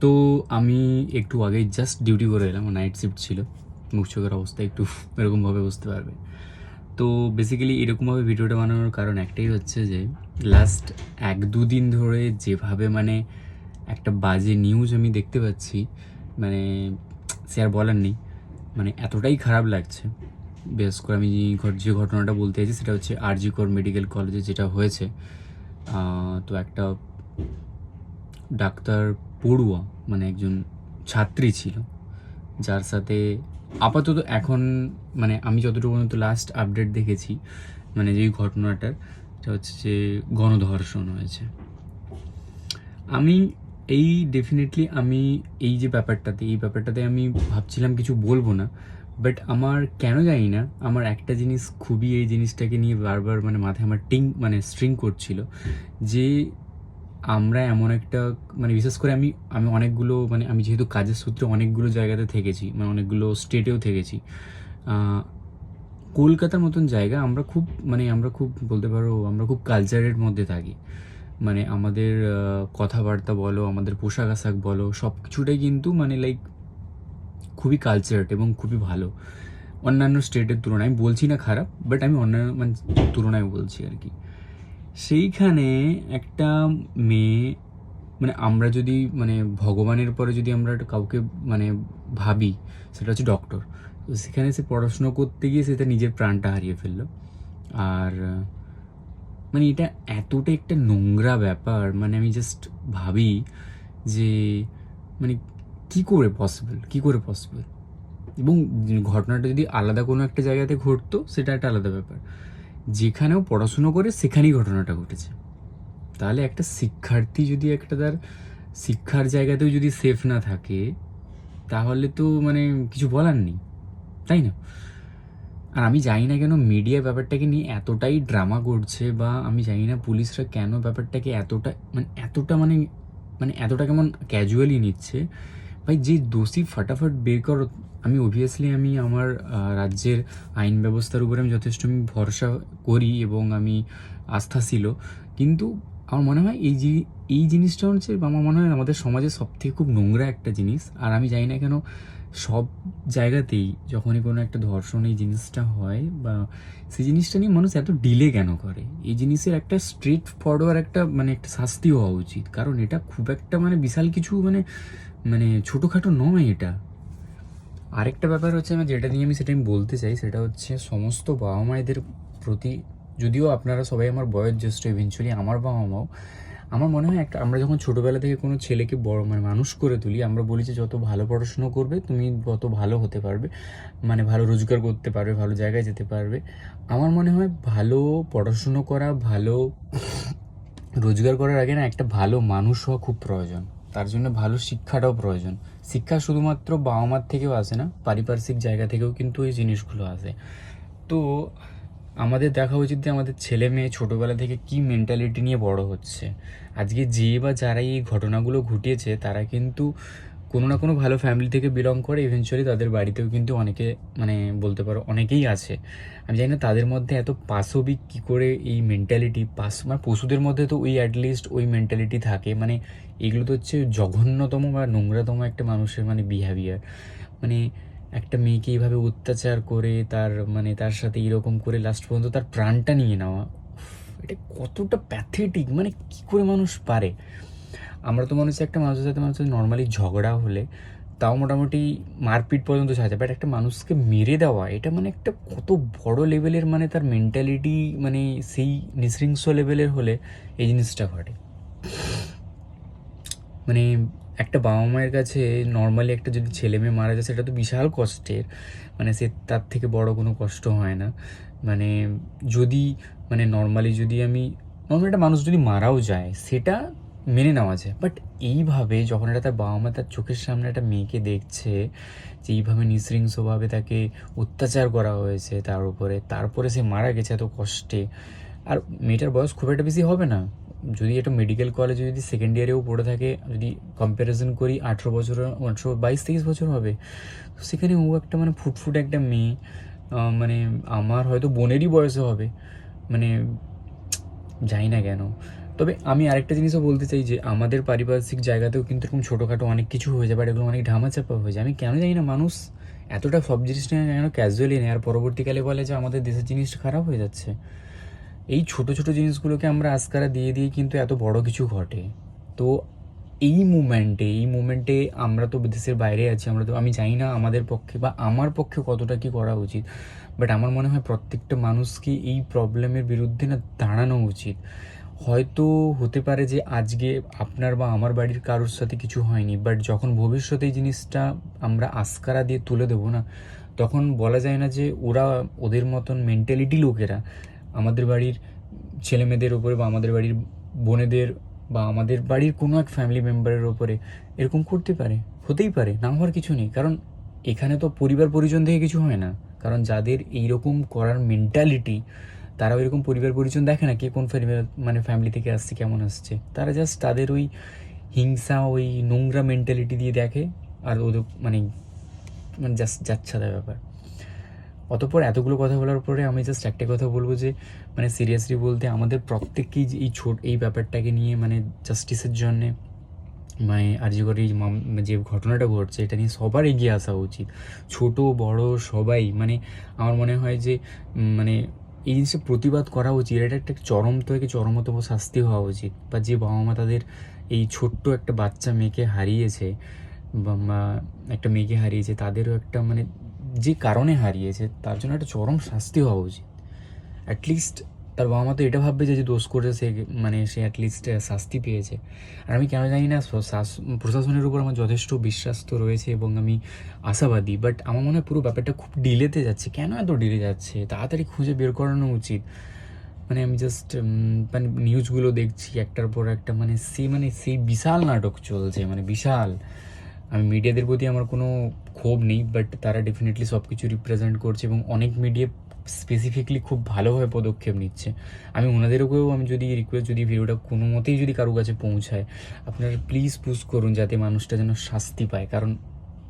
তো আমি একটু আগেই জাস্ট ডিউটি করে এলাম নাইট শিফট ছিল। মুখ চোখের অবস্থা একটু এরকমভাবে বুঝতে পারবে। তো বেসিক্যালি এরকমভাবে ভিডিওটা বানানোর কারণ একটাই হচ্ছে যে লাস্ট এক দুদিন ধরে যেভাবে মানে একটা বাজে নিউজ আমি দেখতে পাচ্ছি মানে সে আর বলার নেই মানে এতটাই খারাপ লাগছে। বিশেষ করে আমি যে ঘট- যে ঘটনাটা বলতে চাইছি সেটা হচ্ছে আরজি কর মেডিকেল কলেজে যেটা হয়েছে তো একটা ডাক্তার পড়ুয়া মানে একজন ছাত্রী ছিল, যার সাথে আপাতত এখন মানে আমি যতটুকু পর্যন্ত লাস্ট আপডেট দেখেছি মানে যেই ঘটনাটার, সেটা হচ্ছে যে গণধর্ষণ হয়েছে। আমি এই ডেফিনেটলি আমি এই যে ব্যাপারটাতে, এই ব্যাপারটাতে আমি ভাবছিলাম কিছু বলব না বাট আমার কেন জানি না, আমার একটা জিনিস খুবই এই জিনিসটাকে নিয়ে বারবার মানে মাথায় আমার টিং মানে স্ট্রিং করছিল, যে আমরা এমন একটা মানে বিশেষ করে আমি আমি অনেকগুলো মানে আমি যেহেতু কাজের সূত্রে অনেকগুলো জায়গাতে থেকেছি মানে অনেকগুলো স্টেটেও থেকেছি কলকাতার মতন জায়গা আমরা খুব মানে আমরা খুব বলতে পারো, আমরা খুব কালচারের মধ্যে থাকি। মানে আমাদের কথাবার্তা বলো, আমাদের পোশাক আশাক বলো, সব কিছুটাই কিন্তু মানে লাইক খুবই কালচার্ড এবং খুবই ভালো। অন্যান্য স্টেটের তুলনায়, আমি বলছি না খারাপ বাট আমি অন্যান্য মানে তুলনায় বলছি আর কি। সেইখানে একটা মেয়ে মানে আমরা যদি মানে ভগবানের পরে যদি আমরা কাউকে মানে ভাবি, সেটা হচ্ছে ডক্টর তো সেখানে সে পড়াশুনো করতে গিয়ে সে তার নিজের প্রাণটা হারিয়ে ফেলল। আর মানে এটা এতটা একটা নোংরা ব্যাপার মানে আমি জাস্ট ভাবি যে মানে কি করে পসিবল কি করে পসিবল এবং ঘটনাটা যদি আলাদা কোনো একটা জায়গাতে ঘটতো, সেটা একটা আলাদা ব্যাপার। যেখানেও পড়াশুনো করে সেখানেই ঘটনাটা ঘটেছে। তাহলে একটা শিক্ষার্থী যদি একটা তার শিক্ষার জায়গাতেও যদি সেফ না থাকে, তাহলে তো মানে কিছু বলার নেই, তাই না? আর আমি জানি না কেন মিডিয়া ব্যাপারটাকে নিয়ে এতটাই ড্রামা করছে বা আমি জানি না পুলিশরা কেন ব্যাপারটাকে এতটা মানে এতটা মানে মানে এতটা কেমন ক্যাজুয়ালি নিচ্ছে ভাই, যে দোষী ফাটাফাট বের করো, আমি অবভিয়াসলি আমি আমার রাজ্যের আইন ব্যবস্থার উপরে আমি যথেষ্ট আমি ভরসা করি এবং আমি আস্থাশীল কিন্তু আমার মনে হয় এই যে, এই জিনিসটা হচ্ছে, আমার মনে হয় আমাদের সমাজে সব থেকে খুব নোংরা একটা জিনিস। আর আমি জানি না কেন, সব জায়গাতেই যখনই কোনো একটা ধর্ষণ এই জিনিসটা হয় বা সেই জিনিসটা নিয়ে মানুষ এত ডিলে কেন করে? এই জিনিসের একটা স্ট্রেট ফরওয়ার্ড একটা মানে একটা শাস্তি হওয়া উচিত। কারণ এটা খুব একটা মানে বিশাল কিছু মানে মানে ছোটোখাটো নয় এটা। আরেকটা ব্যাপার হচ্ছে আমি যেটা নিয়ে আমি সেটা আমি বলতে চাই, সেটা হচ্ছে সমস্ত বাবা মায়েদের প্রতি যদিও আপনারা সবাই আমার বয়োজ্যেষ্ঠ ইভেনচুয়ালি আমার বাবা মাও, আমার মনে হয় একটা, আমরা যখন ছোটোবেলা থেকে কোনো ছেলেকে বড় মানে মানুষ করে তুলি, আমরা বলি যে যত ভালো পড়াশুনো করবে, তুমি তত ভালো হতে পারবে মানে ভালো রোজগার করতে পারবে, ভালো জায়গায় যেতে পারবে। আমার মনে হয় ভালো পড়াশুনো করা, ভালো রোজগার করার আগে না একটা ভালো মানুষ হওয়া খুব প্রয়োজন। তার জন্য ভালো শিক্ষাটাও প্রয়োজন। শিক্ষা শুধুমাত্র বাবা মার থেকেও আসে না, পারিপার্শ্বিক জায়গা থেকেও কিন্তু এই জিনিসগুলো আসে। তো আমাদের দেখা উচিত যে আমাদের ছেলে মেয়ে ছোটোবেলা থেকে কি মেন্টালিটি নিয়ে বড় হচ্ছে। আজকে যে বা যারা এই ঘটনাগুলো ঘটিয়েছে, তারা কিন্তু কোনো না কোনো ভালো ফ্যামিলি থেকে বিলং করে ইভেনচুয়ালি তাদের বাড়িতেও কিন্তু অনেকে মানে বলতে পারো অনেকেই আছে। আমি জানি না তাদের মধ্যে এত পাশবিক কী করে এই মেন্টালিটি পাশ মানে পশুদের মধ্যে তো ওই অ্যাটলিস্ট ওই মেন্টালিটি থাকে। মানে এগুলো তো হচ্ছে জঘন্যতম বা নোংরাতম একটা মানুষের মানে বিহেভিয়ার মানে একটা মেয়েকে এইভাবে অত্যাচার করে, তার মানে তার সাথে এরকম করে লাস্ট পর্যন্ত তার প্রাণটা নিয়ে নেওয়া এটা কতটা প্যাথেটিক মানে কি করে মানুষ পারে? আমরা তো মনে হচ্ছে একটা মানুষের সাথে মানুষের নর্মালি ঝগড়া হলে তাও মোটামুটি মারপিট পর্যন্ত সাজা। বাট একটা মানুষকে মেরে দেওয়া, এটা মানে একটা কত বড় লেভেলের মানে তার মেন্টালিটি মানে সেই নৃশৃংস লেভেলের হলে এই জিনিসটা ঘটে। মানে একটা বাবা মায়ের কাছে নর্মালি একটা যদি ছেলে মেয়ে মারা যায়, সেটা তো বিশাল কষ্টের। মানে সে তার থেকে বড় কোনো কষ্ট হয় না। মানে যদি মানে নর্মালি যদি আমি নর্মালি একটা মানুষ যদি মারাও যায়, সেটা মেনে নেওয়া যায়। বাট এইভাবে যখন এটা তার বাবা মা তার চোখের সামনে একটা মেয়েকে দেখছে, যে এইভাবে নৃশৃংসভাবে তাকে অত্যাচার করা হয়েছে তার উপরে, তারপরে সে মারা গেছে এত কষ্টে, আর মেয়েটার বয়স খুব একটা বেশি হবে না। যদি এটা মেডিকেল কলেজে যদি সেকেন্ড ইয়ারেও পড়ে থাকে, যদি কম্প্যারিজন করি, আঠেরো বছর, আঠেরো, বাইশ, তেইশ বছর হবে, তো সেখানে ও একটা মানে ফুটফুট একটা মেয়ে মানে আমার হয়তো বোনেরই বয়সে হবে মানে জানি না কেন। তবে আমি আরেকটা জিনিসও বলতে চাই যে আমাদের পারিপার্শ্বিক জায়গাতেও কিন্তু এরকম ছোটোখাটো অনেক কিছু হয়ে যায় বাট এগুলো অনেক ধামাচাপা হয়ে যায়। আমি কেন জানি না, মানুষ এতটা সব জিনিসটা কেন ক্যাজুয়ালি নেয়। আর পরবর্তীকালে বলে যে আমাদের দেশের জিনিসটা খারাপ হয়ে যাচ্ছে। এই ছোট ছোট জিনিসগুলোকে আমরা আজকারা দিয়ে দিয়ে কিন্তু এত বড় কিছু ঘটে। তো এই মুমেন্টে এই মুমেন্টে আমরা তো দেশের বাইরে আছি, আমরা তো, আমি জানি না আমাদের পক্ষে বা আমার পক্ষে কতটা কি করা উচিত। বাট আমার মনে হয় প্রত্যেকটা মানুষকে এই প্রবলেমের বিরুদ্ধে না দাঁড়ানো উচিত। হয়তো হতে পারে যে আজকে আপনার বা আমার বাড়ির কারোর সাথে কিছু হয়নি বাট যখন ভবিষ্যতে এই জিনিসটা আমরা আস্কারা দিয়ে তুলে দেবো না, তখন বলা যায় না যে ওরা ওদের মতন মেন্টালিটি লোকেরা আমাদের বাড়ির ছেলে মেয়েদের ওপরে বা আমাদের বাড়ির বোনেদের বা আমাদের বাড়ির কোনো এক ফ্যামিলি মেম্বারের ওপরে এরকম করতে পারে, হতেই পারে, না হওয়ার কিছু নেই। কারণ এখানে তো পরিবার পরিজন থেকে কিছু হয় না। কারণ যাদের এইরকম করার মেন্টালিটি তারাও এরকম পরিবার পরিজন দেখে না কে কোন ফ্যামিলি মানে ফ্যামিলি থেকে আসছে, কেমন আসছে। তারা জাস্ট তাদের ওই হিংসা, ওই নোংরা মেন্টালিটি দিয়ে দেখে আর ওদের মানে মানে জাস্ট যাচ্ছাদা ব্যাপার। অতপর এতগুলো কথা বলার পরে আমি জাস্ট একটা কথা বলব যে মানে সিরিয়াসলি বলতে আমাদের প্রত্যেককেই এই ছোট, এই ব্যাপারটাকে নিয়ে মানে জাস্টিসের জন্যে মানে আর যে করে এই যে ঘটনাটা ঘটছে, এটা নিয়ে সবার এগিয়ে আসা উচিত। ছোট, বড়, সবাই মানে আমার মনে হয় যে মানে এই জিনিসটা প্রতিবাদ করা উচিত। এটা একটা চরম থেকে চরমতম শাস্তি হওয়া উচিত। বা যে বাবা মা তাদের এই ছোট্ট একটা বাচ্চা মেয়েকে হারিয়েছে, বা একটা মেয়েকে হারিয়েছে, তাদেরও একটা মানে যে কারণে হারিয়েছে, তার জন্য একটা চরম শাস্তি হওয়া উচিত। অ্যাটলিস্ট তার বাবা মা তো এটা ভাববে যে দোষ করেছে সে মানে সে অ্যাটলিস্ট শাস্তি পেয়েছে। আর আমি কেন জানি না প্রশাসনের উপর আমার যথেষ্ট বিশ্বাস তো রয়েছে এবং আমি আশাবাদী বাট আমার মনে হয় পুরো ব্যাপারটা খুব ডিলেতে যাচ্ছে। কেন এত ডিলে যাচ্ছে? তাড়াতাড়ি খুঁজে বের করানো উচিত। মানে আমি জাস্ট মানে নিউজগুলো দেখছি, একটার পর একটা মানে সেই মানে সেই বিশাল নাটক চলছে মানে বিশাল। আমি মিডিয়াদের প্রতি আমার কোনো ক্ষোভ নেই বাট তারা ডেফিনেটলি সব কিছু রিপ্রেজেন্ট করছে এবং অনেক মিডিয়া স্পেসিফিকলি খুব ভালোভাবে পদক্ষেপ নিচ্ছে। আমি ওনাদেরকেও আমি যদি রিকোয়েস্ট যদি ভিডিওটা কোনো মতেই যদি কারও কাছে পৌঁছায়, আপনারা প্লিজ পুশ করুন যাতে মানুষটা যেন শাস্তি পায়। কারণ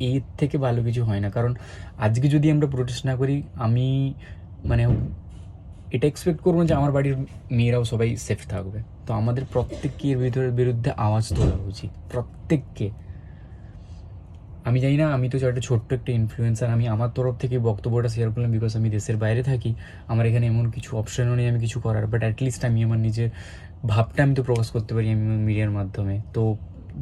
এর থেকে ভালো কিছু হয় না। কারণ আজকে যদি আমরা প্রোটেস্ট না করি, আমি মানে এটা এক্সপেক্ট করব যে আমার বাড়ির মেয়েরাও সবাই সেফ থাকবে। তো আমাদের প্রত্যেককে এর ভিতরে, বিরুদ্ধে আওয়াজ তোলা উচিত। প্রত্যেককে। আমি জানি না, আমি তো একটা ছোট্ট একটা ইনফ্লুয়েন্সার আমি আমার তরফ থেকে বক্তব্যটা শেয়ার করলাম বিকজ আমি দেশের বাইরে থাকি, আমার এখানে এমন কিছু অপশনও নেই আমি কিছু করার বাট অ্যাটলিস্ট আমি আমার নিজের ভাবটা আমি তো প্রকাশ করতে পারি আমি মিডিয়ার মাধ্যমে। তো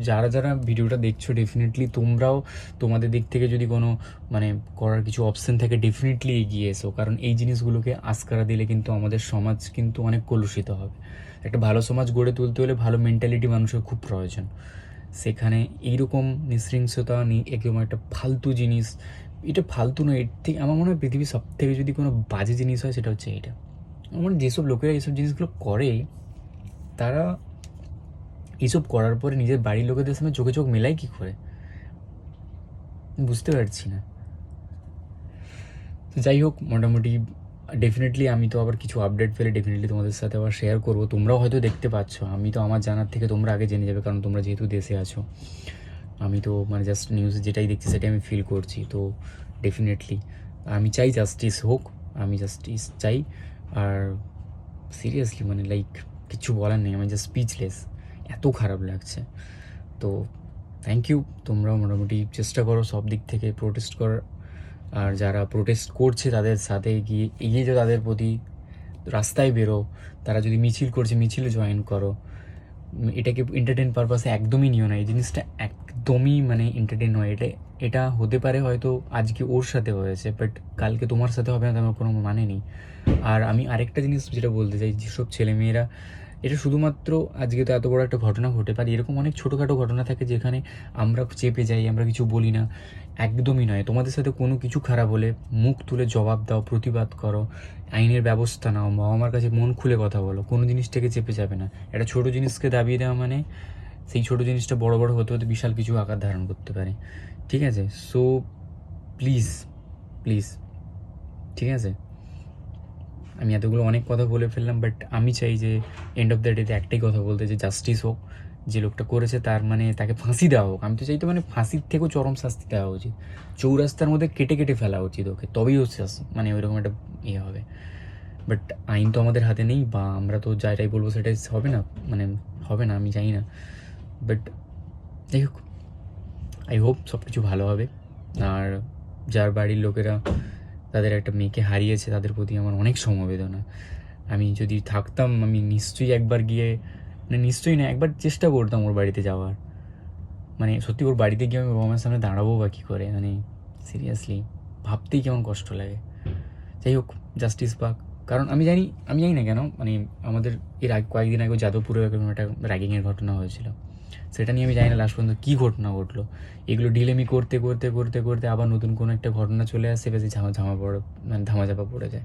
যারা যারা ভিডিওটা দেখছ ডেফিনেটলি তোমরাও তোমাদের দিক থেকে যদি কোনো মানে করার কিছু অপশন থাকে ডেফিনেটলি এগিয়ে এসো, কারণ এই জিনিসগুলোকে আস্কারা দিলে কিন্তু আমাদের সমাজ কিন্তু অনেক কলুষিত হবে। একটা ভালো সমাজ গড়ে তুলতে হলে ভালো মেন্টালিটি মানুষের খুব প্রয়োজন। সেখানে এইরকম নৃশৃংসতা নিয়ে একদম একটা ফালতু জিনিস, এটা ফালতু নয়, এর থেকে আমার মনে হয় পৃথিবীর সব থেকে যদি কোনো বাজে জিনিস হয় সেটা হচ্ছে এটা আমার যেসব লোকেরা এইসব জিনিসগুলো করে, তারা এইসব করার পরে নিজের বাড়ির লোকেদের সামনে চোখে চোখ মেলায় কী করে? বুঝতে পারছি না। যাই হোক, মোটামুটি ডেফিনেটলি আমি তো আবার কিছু আপডেট পেলে ডেফিনেটলি তোমাদের সাথে আবার শেয়ার করব। তোমরাও হয়তো দেখতে পাচ্ছ, আমি তো আমার জানার থেকে তোমরা আগে জেনে যাবে, কারণ তোমরা যেহেতু দেশে আছো। আমি তো মানে জাস্ট নিউজ যেটাই দেখছি সেটাই আমি ফিল করছি, তো ডেফিনেটলি আমি চাই জাস্টিস হোক, আমি জাস্টিস চাই। আর সিরিয়াসলি মানে লাইক কিছু বলার নেই, আমি জাস্ট স্পিচলেস এত খারাপ লাগছে। তো থ্যাংক ইউ তোমরাও মোটামুটি চেষ্টা করো সব দিক থেকে প্রোটেস্ট করার। আর যারা প্রোটেস্ট করছে তাদের সাথে গিয়ে, এগিয়ে যাও তাদের প্রতি, রাস্তায় বেরো। তারা যদি মিছিল করছে, মিছিলে জয়েন করো। এটাকে এন্টারটেন পারপাসে একদমই নিও না। এই জিনিসটা একদমই মানে এন্টারটেন নয়। এটা এটা হতে পারে হয়তো আজকে ওর সাথে হয়েছে বাট কালকে তোমার সাথে হবে না তেমন কোনো মানে নেই। আর আমি আরেকটা জিনিস যেটা বলতে চাই, যেসব ছেলেমেয়েরা, এটা শুধুমাত্র আজকে তো এত বড় একটা ঘটনা ঘটে পারে। এরকম অনেক ছোটোখাটো ঘটনা থাকে যেখানে আমরা চেপে যাই, আমরা কিছু বলি না। একদমই নয়। তোমাদের সাথে কোনো কিছু খারাপ হলে মুখ তুলে জবাব দাও, প্রতিবাদ করো, আইনের ব্যবস্থা নাও, বাবা মার কাছে মন খুলে কথা বলো, কোনো জিনিসটাকে চেপে যাবে না। একটা ছোটো জিনিসকে দাবিয়ে দেওয়া মানে সেই ছোটো জিনিসটা বড় বড় হতে হতে বিশাল কিছু আকার ধারণ করতে পারে। ঠিক আছে? সো প্লিজ প্লিজ ঠিক আছে? আমি এতগুলো অনেক কথা বলে ফেললাম বাট আমি চাই যে এন্ড অফ দ্য ডেতে একটাই কথা বলতে যে জাস্টিস হোক যে লোকটা করেছে তার মানে তাকে ফাঁসি দেওয়া হোক। আমি তো চাই তো মানে ফাঁসির থেকেও চরম শাস্তি দেওয়া উচিত। চৌরাস্তার মধ্যে কেটে কেটে ফেলা উচিত ওকে, তবেই ও মানে ওইরকম একটা ইয়ে হবে। বাট আইন তো আমাদের হাতে নেই বা আমরা তো যাইটাই বলব সেটাই হবে না মানে হবে না, আমি জানি না। বাট যাই হোক আই হোপ সব কিছু ভালো হবে। আর যার বাড়ির লোকেরা তাদের একটা মেয়েকে হারিয়েছে, তাদের প্রতি আমার অনেক সমবেদনা। আমি যদি থাকতাম, আমি নিশ্চয়ই একবার গিয়ে মানে নিশ্চয়ই না, একবার চেষ্টা করতাম ওর বাড়িতে যাওয়ার। মানে সত্যি ওর বাড়িতে গিয়ে আমি বাবা মার সামনে দাঁড়াবো বা কী করে মানে সিরিয়াসলি ভাবতেই কেমন কষ্ট লাগে। যাই হোক জাস্টিস পাক। কারণ আমি জানি আমি জানি না কেন মানে আমাদের এর আগে, কয়েকদিন আগে যাদবপুরে একটা র্যাগিংয়ের ঘটনা হয়েছিল। সেটা নিয়ে আমি জানি না লাস্ট পর্যন্ত কী ঘটনা ঘটলো। এগুলো ঢিলেমি করতে করতে করতে করতে আবার নতুন কোনো একটা ঘটনা চলে আসে, বেশি ঝামা ঝামা পড়ে মানে ধামাচাপা পড়ে যায়।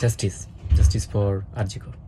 Justice justice for RG Kar